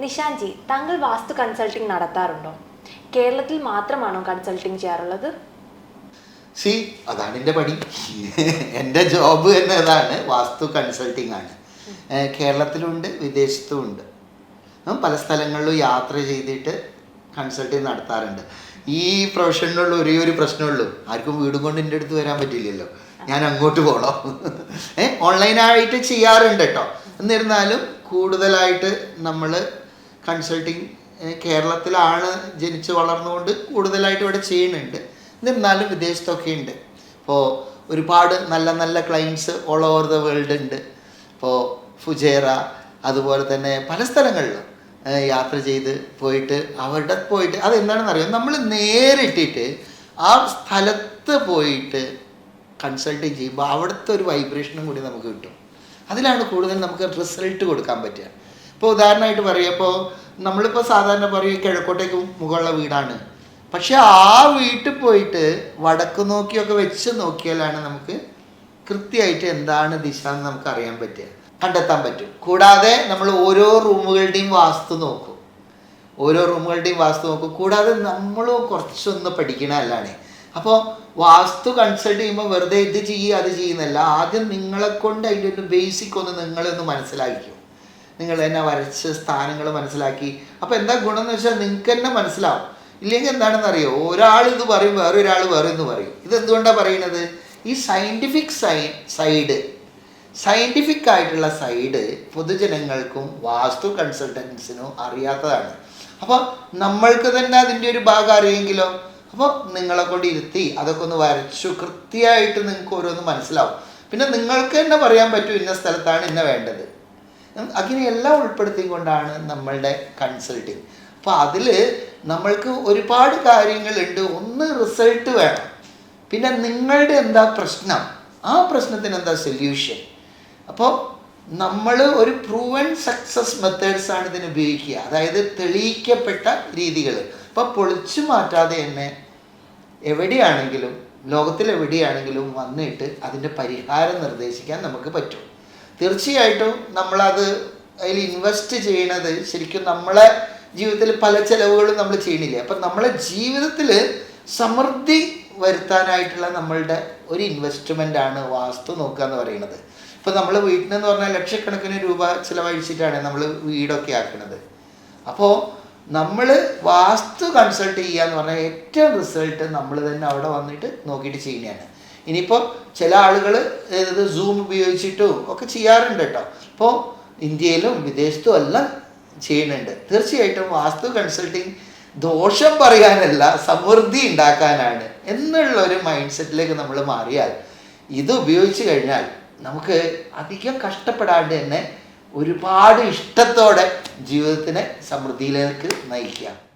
നിഷാൻജി താങ്കൾ വാസ്തു കൺസൾട്ടിംഗ് നടത്താറുണ്ടോ? കേരളത്തിൽ മാത്രമാണോ കൺസൾട്ടിംഗ് ചെയ്യാറുള്ളത്? സി അതാണ് എന്റെ പണി. എന്റെ ജോബ് തന്നെ അതാണ് വാസ്തു കൺസൾട്ടിംഗ് ആണ്. കേരളത്തിലുണ്ട് വിദേശത്തും ഉണ്ട്. പല സ്ഥലങ്ങളിലും യാത്ര ചെയ്തിട്ട് കൺസൾട്ടിങ് നടത്താറുണ്ട്. ഈ പ്രൊഫഷനിലുള്ള ഒരേ ഒരു പ്രശ്നമുള്ളൂ. ആർക്കും വീടും കൊണ്ട് എന്റെ അടുത്ത് വരാൻ പറ്റില്ലല്ലോ. ഞാൻ അങ്ങോട്ട് പോകണം ഏഹ് ഓൺലൈനായിട്ട് ചെയ്യാറുണ്ട് കേട്ടോ എന്നിരുന്നാലും കൂടുതലായിട്ട് നമ്മൾ കൺസൾട്ടിങ് കേരളത്തിലാണ് ജനിച്ച് വളർന്നുകൊണ്ട് കൂടുതലായിട്ട് ഇവിടെ ചെയ്യുന്നുണ്ട്. എന്നിരുന്നാലും വിദേശത്തൊക്കെ ഉണ്ട്. ഇപ്പോൾ ഒരുപാട് നല്ല നല്ല clients all over the world ഉണ്ട്. ഇപ്പോൾ ഫുജേറ അതുപോലെ തന്നെ പല സ്ഥലങ്ങളിലും യാത്ര ചെയ്ത് പോയിട്ട് അവിടെ പോയിട്ട് അതെന്താണെന്ന് അറിയാം നമ്മൾ നേരിട്ടിട്ട് ആ സ്ഥലത്ത് പോയിട്ട് കൺസൾട്ട് ചെയ്യുമ്പോൾ അവിടുത്തെ ഒരു വൈബ്രേഷനും കൂടി നമുക്ക് കിട്ടും. അതിലാണ് കൂടുതൽ നമുക്ക് റിസൾട്ട് കൊടുക്കാൻ പറ്റുക. ഇപ്പോൾ ഉദാഹരണമായിട്ട് പറയുക ഇപ്പോൾ നമ്മളിപ്പോൾ സാധാരണ പറയുക കിഴക്കോട്ടേക്ക് മുകളിലെ വീടാണ്. പക്ഷേ ആ വീട്ടിൽ പോയിട്ട് വടക്ക് നോക്കിയൊക്കെ വെച്ച് നോക്കിയാലാണ് നമുക്ക് കൃത്യമായിട്ട് എന്താണ് ദിശ എന്ന് നമുക്ക് അറിയാൻ പറ്റുക. കണ്ടെത്താൻ പറ്റും. കൂടാതെ നമ്മൾ ഓരോ റൂമുകളുടെയും വാസ്തു നോക്കും. ഓരോ റൂമുകളുടെയും വാസ്തു നോക്കും. കൂടാതെ നമ്മളും കുറച്ചൊന്ന് പഠിക്കണ അല്ലാണ് അപ്പോൾ വാസ്തു കൺസൾട്ട് ചെയ്യുമ്പോൾ വെറുതെ ഇത് ചെയ്യുക അത് ചെയ്യുന്നല്ല ആദ്യം നിങ്ങളെ കൊണ്ട് അതിന്റെ ഒരു ബേസിക് ഒന്ന് നിങ്ങളൊന്ന് മനസ്സിലാക്കിക്കും. നിങ്ങൾ തന്നെ വരച്ച് സ്ഥാനങ്ങൾ മനസ്സിലാക്കി. അപ്പോൾ എന്താ ഗുണം എന്ന് വെച്ചാൽ നിങ്ങൾക്ക് തന്നെ മനസ്സിലാവും. ഇല്ലെങ്കിൽ എന്താണെന്ന് അറിയോ? ഒരാൾ ഇത് പറയും വേറൊരാൾ വേറെ എന്ന് പറയും. ഇത് എന്തുകൊണ്ടാണ് പറയുന്നത്? ഈ സയന്റിഫിക് സൈ സൈഡ് സയന്റിഫിക് ആയിട്ടുള്ള സൈഡ് പൊതുജനങ്ങൾക്കും വാസ്തു കൺസൾട്ടൻസിനും അറിയാത്തതാണ്. അപ്പോൾ നമ്മൾക്ക് തന്നെ അതിന്റെ ഒരു ഭാഗം അറിയെങ്കിലോ? അപ്പോൾ നിങ്ങളെ കൊണ്ട് ഇരുത്തി അതൊക്കെ ഒന്ന് വരച്ചു കൃത്യമായിട്ട് നിങ്ങൾക്ക് ഓരോന്ന് മനസ്സിലാവും. പിന്നെ നിങ്ങൾക്ക് തന്നെ പറയാൻ പറ്റും ഇന്ന സ്ഥലത്താണ് ഇന്ന വേണ്ടത്. അങ്ങനെയെല്ലാം ഉൾപ്പെടുത്തിക്കൊണ്ടാണ് നമ്മളുടെ കൺസൾട്ടിങ് അപ്പോൾ അതിൽ നമ്മൾക്ക് ഒരുപാട് കാര്യങ്ങളുണ്ട്. ഒന്ന് റിസൾട്ട് വേണം. പിന്നെ നിങ്ങളുടെ എന്താ പ്രശ്നം? ആ പ്രശ്നത്തിന് എന്താ സൊല്യൂഷൻ അപ്പോൾ നമ്മൾ ഒരു പ്രൂവൻ സക്സസ് മെത്തേഡ്സ് ആണ് ഇതിന് ഉപയോഗിക്കുക. അതായത് തെളിയിക്കപ്പെട്ട രീതികൾ അപ്പോൾ പൊളിച്ചു മാറ്റാതെ തന്നെ എവിടെയാണെങ്കിലും ലോകത്തിലെവിടെയാണെങ്കിലും വന്നിട്ട് അതിന്റെ പരിഹാരം നിർദ്ദേശിക്കാൻ നമുക്ക് പറ്റും. തീർച്ചയായിട്ടും നമ്മളത് അതിൽ ഇൻവെസ്റ്റ് ചെയ്യണത് ശരിക്കും നമ്മളെ ജീവിതത്തിൽ പല ചിലവുകളും നമ്മൾ ചെയ്യണില്ലേ അപ്പം നമ്മളെ ജീവിതത്തിൽ സമൃദ്ധി വരുത്താനായിട്ടുള്ള നമ്മളുടെ ഒരു ഇൻവെസ്റ്റ്മെന്റ് ആണ് വാസ്തു നോക്കുക എന്ന് പറയുന്നത്. ഇപ്പം നമ്മൾ വീട്ടിൽ എന്ന് പറഞ്ഞാൽ ലക്ഷക്കണക്കിന് രൂപ ചിലവഴിച്ചിട്ടാണ് നമ്മൾ വീടൊക്കെ ആക്കുന്നത്. അപ്പോൾ നമ്മൾ വാസ്തു കൺസൾട്ട് ചെയ്യുക എന്ന് പറഞ്ഞാൽ ഏറ്റവും റിസൾട്ട് നമ്മൾ തന്നെ അവിടെ വന്നിട്ട് നോക്കിയിട്ട് ചെയ്യുന്നതാണ്. ഇനിയിപ്പോൾ ചില ആളുകൾ ഇത് സൂം ഉപയോഗിച്ചിട്ടും ഒക്കെ ചെയ്യാറുണ്ട് കേട്ടോ. അപ്പോൾ ഇന്ത്യയിലും വിദേശത്തും എല്ലാം ചെയ്യുന്നുണ്ട്. തീർച്ചയായിട്ടും വാസ്തു കൺസൾട്ടിങ് ദോഷം പറയാനല്ല സമൃദ്ധി ഉണ്ടാക്കാനാണ് എന്നുള്ള ഒരു മൈൻഡ് സെറ്റിലേക്ക് നമ്മൾ മാറിയാൽ ഇത് ഉപയോഗിച്ച് കഴിഞ്ഞാൽ നമുക്ക് അധികം കഷ്ടപ്പെടാണ്ട് തന്നെ ഒരുപാട് ഇഷ്ടത്തോടെ ജീവിതത്തിനെ സമൃദ്ധിയിലേക്ക് നയിക്കാം